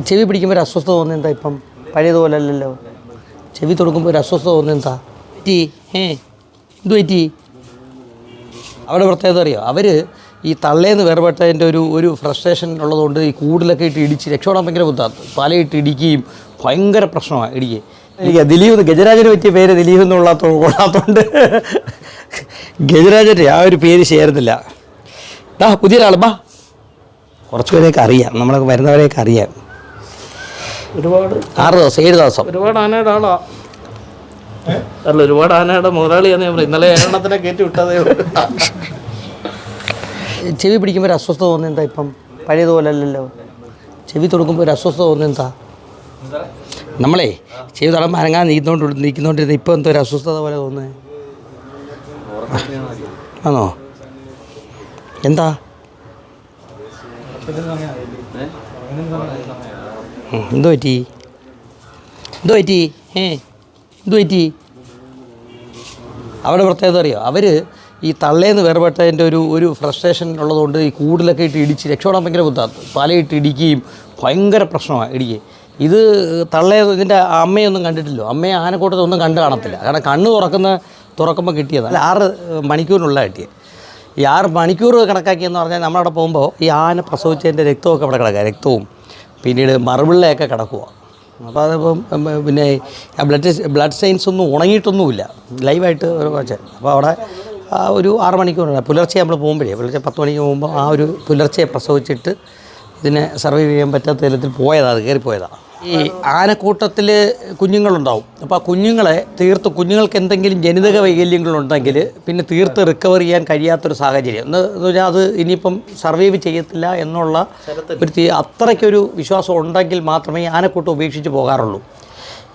ചെവി പിടിക്കുമ്പോൾ ഒരു അസ്വസ്ഥത തോന്നുന്നത് എന്താ ഇപ്പം? പഴയതുപോലെ അല്ലല്ലോ. ചെവി തുടങ്ങുമ്പോൾ ഒരു അസ്വസ്ഥത തോന്നുന്നത് എന്താ? പറ്റി? ഏ? എന്ത് പറ്റി? അവിടെ പ്രത്യേകത അറിയോ? അവർ ഈ തള്ളേന്ന് വേർപെട്ടതിന്റെ ഒരു ഒരു ഫ്രസ്ട്രേഷൻ ഉള്ളതുകൊണ്ട് ഈ കൂടുതലൊക്കെ ഇട്ട് ഇടിച്ച് രക്ഷപ്പെടാൻ ഭയങ്കര ബുദ്ധിമുട്ടാണ് പലയിട്ട് ഇടിക്കുകയും ഭയങ്കര പ്രശ്നമാണ് ഇടിക്കുക എനിക്ക് ദിലീപ് ഗജരാജന് പറ്റിയ പേര് ദിലീപ് എന്നുള്ളാത്ത കൊള്ളാത്തതുകൊണ്ട് ഗജരാജന്റെ ആ ഒരു പേര് ചേരുന്നില്ല. ഡാ പുതിയൊരാൾ ബാ. കുറച്ച് പേരെയൊക്കെ അറിയാം. നമ്മളൊക്കെ വരുന്നവരെയൊക്കെ അറിയാം. ഒരുപാട് ആറ് ദിവസം ഏഴ് ദിവസം. ഒരുപാട് ആനയുടെ ആളാ. അല്ല ഒരുപാട് ആനയുടെ മുതലാളിയാണ് ഞാൻ ഇന്നലെ ഏഴെണ്ണത്തിനെ കയറ്റി വിട്ടതേ ഉള്ളൂ. ചെവി പിടിക്കുമ്പോൾ ഒരു അസ്വസ്ഥത തോന്നുന്നത് എന്താ ഇപ്പം? പഴയതുപോലെ അല്ലല്ലോ. ചെവി തുടങ്ങുമ്പോൾ ഒരു അസ്വസ്ഥത തോന്നുന്നത് എന്താ? നമ്മളേ ചെവി തടം അനങ്ങാൻ നീക്കുന്നോണ്ട് നീക്കുന്നോണ്ടിരുന്ന ഇപ്പോൾ എന്തോ ഒരു അസ്വസ്ഥത പോലെ തോന്നുന്നത് ആണോ? എന്താ? എന്തോ പറ്റി എന്തോ പറ്റി ഏ എന്തോ പറ്റി അവിടെ പ്രത്യേകത അറിയോ? അവർ ഈ തള്ളേന്ന് വേർപെട്ടതിന്റെ ഒരു ഒരു ഫ്രസ്ട്രേഷൻ ഉള്ളതുകൊണ്ട് ഈ കൂടുതലൊക്കെ ഇട്ട് ഇടിച്ച് രക്ഷപ്പെടാൻ ഭയങ്കര ബുദ്ധിമുട്ടാണ് പലയിട്ട് ഇടിക്കുകയും ഭയങ്കര പ്രശ്നമാണ് ഇടിക്കുക ഇത് തള്ളേ ഇതിന്റെ അമ്മയൊന്നും കണ്ടിട്ടില്ലോ? അമ്മയെ ആനക്കൂട്ടത്തെ ഒന്നും കണ്ടു കാണത്തില്ല. കാരണം കണ്ണ് തുറക്കുന്ന തുറക്കുമ്പോൾ കിട്ടിയത്. അല്ല ആറ് മണിക്കൂറിനുള്ള കിട്ടിയത് ഈ ആറ് മണിക്കൂർ കണക്കാക്കിയെന്ന് പറഞ്ഞാൽ നമ്മളവിടെ പോകുമ്പോൾ ഈ ആന പ്രസവിച്ചതിന്റെ രക്തമൊക്കെ അവിടെ കിടക്കുക രക്തവും. പിന്നീട് മറുപിള്ളയൊക്കെ കിടക്കുക അപ്പോൾ അതിപ്പം പിന്നെ ബ്ലഡ് ബ്ലഡ് സ്റ്റെയിൻസ് ഒന്നും ഉണങ്ങിയിട്ടൊന്നുമില്ല. ലൈവായിട്ട് ഒരു കുറച്ച് അപ്പോൾ അവിടെ ഒരു ആറ് മണിക്കൂറാണ് പുലർച്ചെ നമ്മൾ പോകുമ്പോഴേ പുലർച്ചെ പത്ത് മണിക്ക് പോകുമ്പോൾ ആ ഒരു പുലർച്ചെ പ്രസവിച്ചിട്ട് ഇതിനെ സർവൈവ് ചെയ്യാൻ പറ്റാത്ത തരത്തിൽ പോയതാണ് അത് കയറിപ്പോയതാണ് ഈ ആനക്കൂട്ടത്തിൽ കുഞ്ഞുങ്ങളുണ്ടാവും. അപ്പോൾ ആ കുഞ്ഞുങ്ങളെ തീർത്ത് കുഞ്ഞുങ്ങൾക്ക് എന്തെങ്കിലും ജനിതക വൈകല്യങ്ങളുണ്ടെങ്കിൽ പിന്നെ തീർത്ത് റിക്കവർ ചെയ്യാൻ കഴിയാത്തൊരു സാഹചര്യം. എന്ന് പറഞ്ഞാൽ അത് ഇനിയിപ്പം സർവൈവ് ചെയ്യത്തില്ല എന്നുള്ള ഒരു അത്രയ്ക്കൊരു വിശ്വാസം ഉണ്ടെങ്കിൽ മാത്രമേ ആനക്കൂട്ടം ഉപേക്ഷിച്ച് പോകാറുള്ളൂ.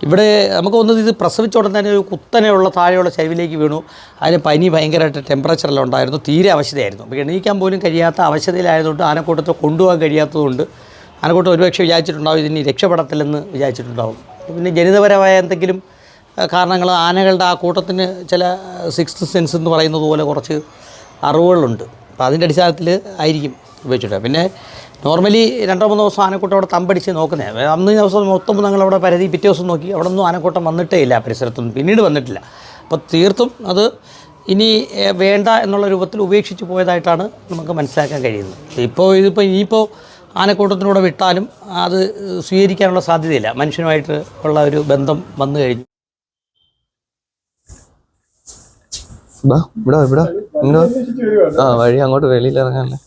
ഇവിടെ നമുക്ക് തോന്നുന്നത് ഇത് പ്രസവിച്ച ഉടൻ തന്നെ ഒരു കുത്തനെയുള്ള താഴെയുള്ള ചരിവിലേക്ക് വീണു. അതിന് പനി ഭയങ്കരമായിട്ട് ടെമ്പറേച്ചറെല്ലാം ഉണ്ടായിരുന്നു. തീരെ അവശതയായിരുന്നു. അപ്പോൾ എണീക്കാൻ പോലും കഴിയാത്ത അവശതയിലായതുകൊണ്ട് ആനക്കൂട്ടത്തെ കൊണ്ടുപോകാൻ കഴിയാത്തതുകൊണ്ട് ആനക്കൂട്ടം ഒരുപക്ഷെ വിചാരിച്ചിട്ടുണ്ടാവും ഇതിനി രക്ഷപ്പെടത്തില്ലെന്ന് വിചാരിച്ചിട്ടുണ്ടാവും. പിന്നെ ജനിതപരമായ എന്തെങ്കിലും കാരണങ്ങൾ ആനകളുടെ ആ കൂട്ടത്തിന് ചില സിക്സ് സെൻസ് എന്ന് പറയുന്നത് പോലെ കുറച്ച് അറിവുകളുണ്ട്. അപ്പോൾ അതിന്റെ അടിസ്ഥാനത്തിൽ ആയിരിക്കും ഉപയോഗിച്ചിട്ട് പിന്നെ നോർമലി രണ്ടോ മൂന്നോ ദിവസം ആനക്കൂട്ടം അവിടെ തമ്പടിച്ച് നോക്കുന്നത് അന്ന് ദിവസം മൊത്തം ഞങ്ങളവിടെ പരതി പിറ്റേ ദിവസം നോക്കി. അവിടെ ഒന്നും ആനക്കൂട്ടം വന്നിട്ടേ ഇല്ല പരിസരത്തൊന്നും. പിന്നീട് വന്നിട്ടില്ല. അപ്പോൾ തീർത്തും അത് ഇനി വേണ്ട എന്നുള്ള രൂപത്തിൽ ഉപേക്ഷിച്ച് പോയതായിട്ടാണ് നമുക്ക് മനസ്സിലാക്കാൻ കഴിയുന്നത്. ഇപ്പോൾ ഇതിപ്പോൾ ഇനിയിപ്പോൾ ആനക്കൂട്ടത്തിലൂടെ വിട്ടാലും അത് സ്വീകരിക്കാനുള്ള സാധ്യതയില്ല. മനുഷ്യനുമായിട്ട് ഉള്ള ഒരു ബന്ധം വന്നു കഴിഞ്ഞു. ഇവിടെ ഇവിടെ ആ വഴി അങ്ങോട്ട് വെളിയിൽ ഇറങ്ങാനല്ലേ